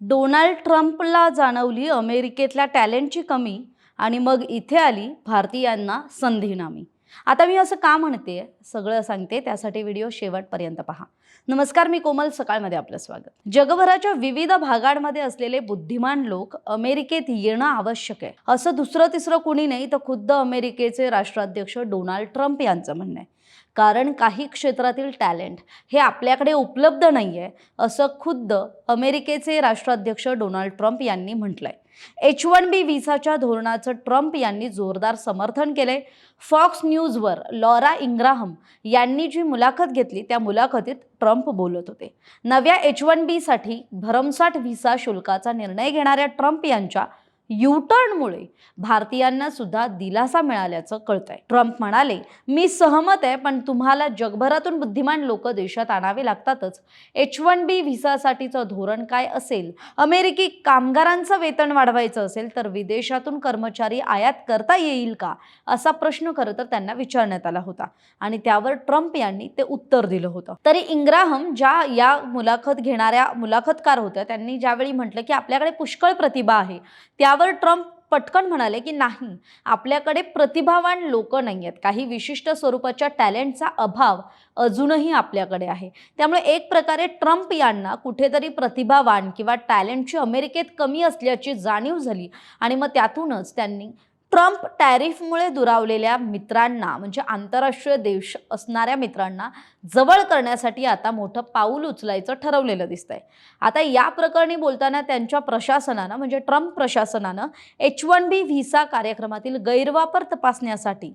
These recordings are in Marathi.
डोनाल्ड ट्रम्पला जाणवली अमेरिकेतल्या टॅलेंटची कमी आणि मग इथे आली भारतीयांना संधीनामी. आता मी असं का म्हणते? सगळं सांगते त्यासाठी व्हिडिओ शेवटपर्यंत पहा. नमस्कार मी कोमल सकाळमध्ये आपलं स्वागत. जगभराच्या विविध भागांमध्ये असलेले बुद्धिमान लोक अमेरिकेत येणं आवश्यक आहे. असं दुसरं तिसरं कुणी नाही तर खुद्द अमेरिकेचे राष्ट्राध्यक्ष डोनाल्ड ट्रम्प यांचं म्हणणं आहे. कारण काही क्षेत्रातील टॅलेंट हे आपल्याकडे उपलब्ध नाही आहे असं खुद्द अमेरिकेचे राष्ट्राध्यक्ष डोनाल्ड ट्रम्प यांनी म्हटलंय. एच वन बी व्हिसाच्या धोरणाचं ट्रम्प यांनी जोरदार समर्थन केलंय. फॉक्स न्यूजवर लॉरा इंग्राहम यांनी जी मुलाखत घेतली त्या मुलाखतीत ट्रम्प बोलत होते. नव्या एच वन बीसाठी भरमसाठ व्हिसा शुल्काचा निर्णय घेणाऱ्या ट्रम्प यांच्या युटर्नमुळे भारतीयांना सुद्धा दिलासा मिळाल्याचं कळतंय. ट्रम्प म्हणाले मी सहमत आहे पण तुम्हाला जगभरातून बुद्धिमान लोक देशात आणावे लागतातच. एच वन बी व्हिसासाठीचं धोरण काय असेल? अमेरिकी कामगारांचं वेतन वाढवायचं असेल तर विदेशातून कर्मचारी आयात करता येईल का? असा प्रश्न खरं तर त्यांना विचारण्यात आला होता. आणि त्यावर ट्रम्प यांनी ते उत्तर दिलं होतं. तरी इंग्राहम ज्या या मुलाखत घेणाऱ्या मुलाखतकार होत्या त्यांनी ज्यावेळी म्हटलं की आपल्याकडे पुष्कळ प्रतिभा आहे त्या यावर ट्रम्प पटकन म्हणाले की नाही आपल्याकडे प्रतिभावान लोक नाही आहेत काही विशिष्ट स्वरूपाच्या टॅलेंटचा अभाव अजूनही आपल्याकडे आहे. त्यामुळे एक प्रकारे ट्रम्प यांना कुठेतरी प्रतिभावान किंवा टॅलेंटची अमेरिकेत कमी असल्याची जाणीव झाली आणि मग त्यातूनच त्यांनी ट्रम्प टॅरिफमुळे दुरावलेल्या मित्रांना म्हणजे आंतरराष्ट्रीय देश असणाऱ्या मित्रांना जवळ करण्यासाठी आता मोठं पाऊल उचलायचं ठरवलेलं दिसतंय. आता या प्रकरणी बोलताना त्यांच्या प्रशासनानं म्हणजे ट्रम्प प्रशासनानं एच वन बी व्हिसा कार्यक्रमातील गैरवापर तपासण्यासाठी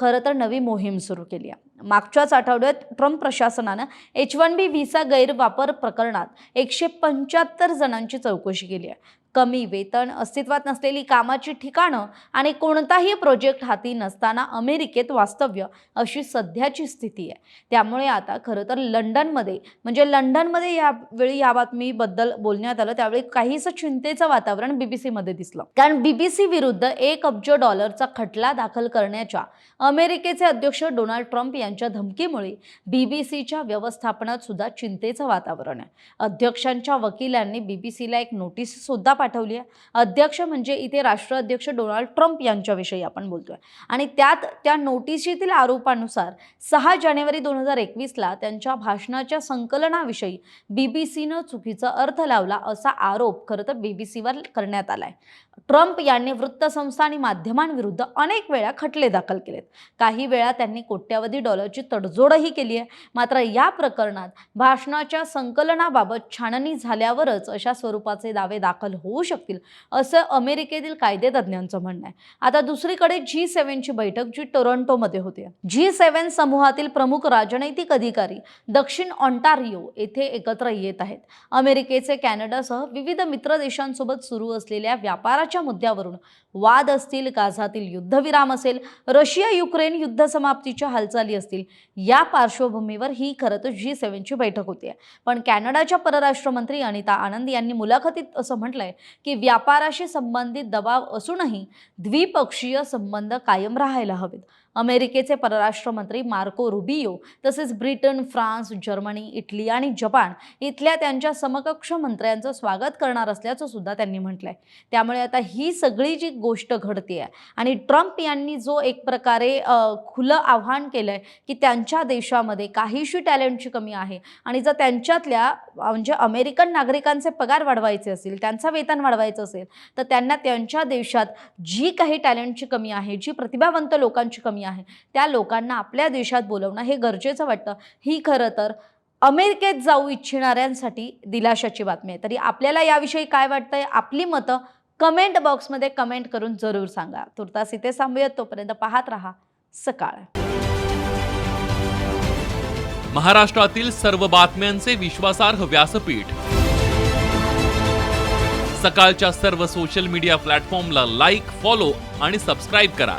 खरं तर नवी मोहीम सुरू केली आहे. मागच्याच आठवड्यात ट्रम्प प्रशासनानं एच वन बी व्हिसा गैरवापर प्रकरणात एकशे पंच्याहत्तर जणांची चौकशी केली आहे. कमी वेतन अस्तित्वात नसलेली कामाची ठिकाणं आणि कोणताही प्रोजेक्ट हाती नसताना अमेरिकेत वास्तव्य अशी सध्याची स्थिती आहे. त्यामुळे आता खरं तर लंडनमध्ये म्हणजे लंडनमध्ये यावेळी या बातमीबद्दल बोलण्यात आलं त्यावेळी काहीसं चिंतेचं वातावरण बी बी सीमध्ये दिसलं. कारण बी बी सी विरुद्ध एक अब्ज डॉलरचा खटला दाखल करण्याच्या अमेरिकेचे अध्यक्ष डोनाल्ड ट्रम्प यांच्या धमकीमुळे बी बी सीच्या व्यवस्थापनात सुद्धा चिंतेचं वातावरण आहे. अध्यक्षांच्या वकिलांनी बीबीसीला एक नोटीस सुद्धा पाठवली आहे. अध्यक्ष म्हणजे इथे राष्ट्राध्यक्ष डोनाल्ड ट्रम्प यांच्याविषयी आपण बोलतोय. आणि त्यात त्या नोटिशीतील आरोपानुसार सहा जानेवारी दोन हजार एकवीसला त्यांच्या भाषणाच्या संकलनाविषयी बी बी सीनं चुकीचा अर्थ लावला असा आरोप खरं तर बी बी सीवर करण्यात आलाय. ट्रम्प यांनी वृत्तसंस्था आणि माध्यमांविरुद्ध अनेक वेळा खटले दाखल केलेत. काही वेळा त्यांनी कोट्यावधी डॉलरची तडजोडही केली आहे. मात्र या प्रकरणात भाषणाच्या संकलनाबाबत छाननी झाल्यावरच अशा स्वरूपाचे दावे दाखल होऊ शकतील. असं अमेरिकेतील कायदेतज्ञांचं म्हणणं आहे. आता दुसरीकडे जी सेव्हनची बैठक जी टोरंटोमध्ये होते. जी सेव्हन समूहातील प्रमुख राजनैतिक अधिकारी दक्षिण ऑन्टारियो येथे एकत्र येत आहेत. अमेरिकेचे कॅनडासह विविध मित्र देशांसोबत सुरू असलेल्या व्यापाराच्या मुद्द्यावरून वाद असतील गाझातील युद्धविराम असेल रशिया युक्रेन युद्ध समाप्तीच्या हालचाली असतील या पार्श्वभूमीवर ही खरं तर जी सेव्हनची बैठक होती पण कॅनडाच्या परराष्ट्र मंत्री अनिता आनंद यांनी मुलाखतीत असं म्हटलंय की व्यापाराशी संबंधित दबाव असूनही द्विपक्षीय संबंध कायम राहायला हवेत. अमेरिकेचे परराष्ट्र मंत्री मार्को रुबियो तसेच ब्रिटन फ्रान्स जर्मनी इटली आणि जपान इथल्या त्यांच्या समकक्ष मंत्र्यांचं स्वागत करणार असल्याचं सुद्धा त्यांनी म्हटलंय. त्यामुळे आता ही सगळी जी गोष्ट घडते आणि ट्रम्प यांनी जो एक प्रकारे खुलं आव्हान केलंय की त्यांच्या देशामध्ये काहीशी टॅलेंटची कमी आहे आणि जर त्यांच्यातल्या म्हणजे अमेरिकन नागरिकांचे पगार वाढवायचे असेल त्यांचा वेतन वाढवायचं असेल तर त्यांना त्यांच्या देशात जी काही टॅलेंटची कमी आहे जी प्रतिभावंत लोकांची कमी कमी आहे. त्या लोकांना आपल्या देशात बोलवणं हे गरजेचं वाटतं. ही खरं तर अमेरिकेत जाऊ इच्छिणाऱ्यांसाठी दिलाशाची बातमी आहे. तरी आपल्याला याविषयी काय वाटतंय? आपली मतं कमेंट बॉक्समध्ये कमेंट करून जरूर सांगा. तुर्तास इथे थांबूयात. तोपर्यंत पाहत राहा सकाळ. महाराष्ट्रातील सर्व बातम्यांचे विश्वासार्ह व्यासपीठ. सकाळच्या सर्व सोशल मीडिया प्लॅटफॉर्मला लाईक फॉलो आणि सबस्क्राईब करा.